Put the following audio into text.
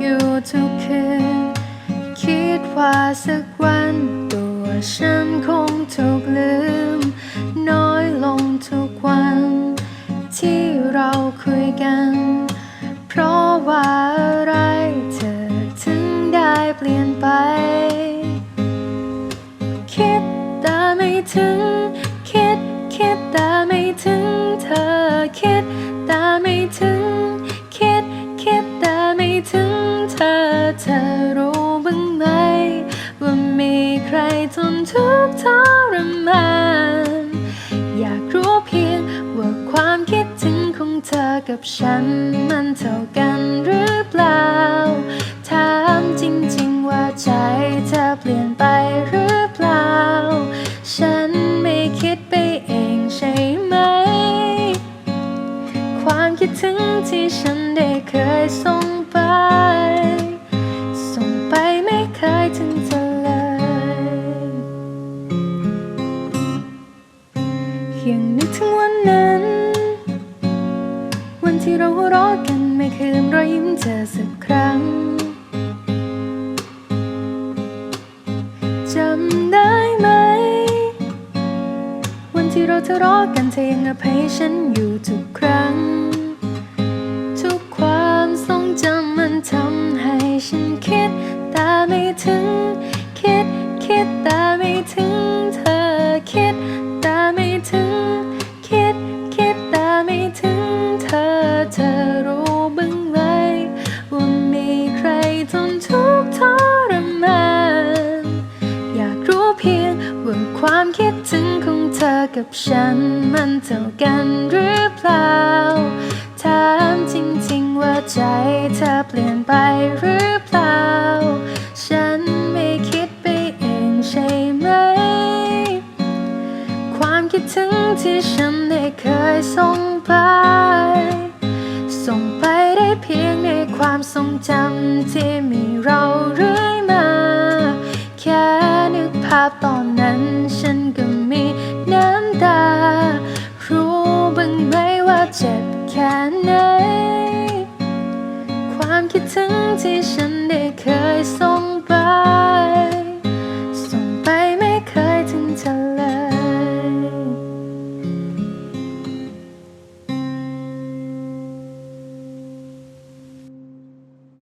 อยู่ทุกคืน คิดว่าสักวัน ตัวฉันคงถูกลืม น้อยลงทุกวัน ที่เราคุยกัน เพราะว่าอะไรเธอถึงได้เปลี่ยนไป คิดแต่ไม่ถึง คิดคิดแต่ไม่ถึงเธอคิดแต่ไม่ถึง คิดคิดแต่ไม่ถึง เธอรู้บ้างไหม ว่ามีใครทนทุกข์ทรมานอยากรู้เพียงว่าความคิดถึงของเธอกับฉัน มันเท่ากันหรือเปล่า ถามจริงๆว่าใจเธอเปลี่ยนไปหรือเปล่า ฉันไม่คิดไปเองใช่ไหม ความคิดถึงที่ฉันได้เคยส่ง ที่เราหัวเราะกันไม่เคยลืมรอยยิ้มเธอสักครั้งจำได้ไหม วันที่เราทะเลาะกันเธอยังอภัยฉันอยู่ทุกครั้ง ทุกความทรงจำมันทำให้ฉันคิดแต่ไม่ถึง คิดคิดแต่ไม่ถึง เธอรู้บ้างไหมว่ามีใครทนทุกข์ทรมานอยากรู้เพียงว่าความคิดถึงของเธอกับฉันมันเท่ากันหรือเปล่า ถามจริงๆว่าใจเธอเปลี่ยนไปหรือเปล่า ฉันไม่คิดไปเองใช่ไหม ความคิดถึงที่ฉันได้เคยส่งไป ความทรงจำที่มี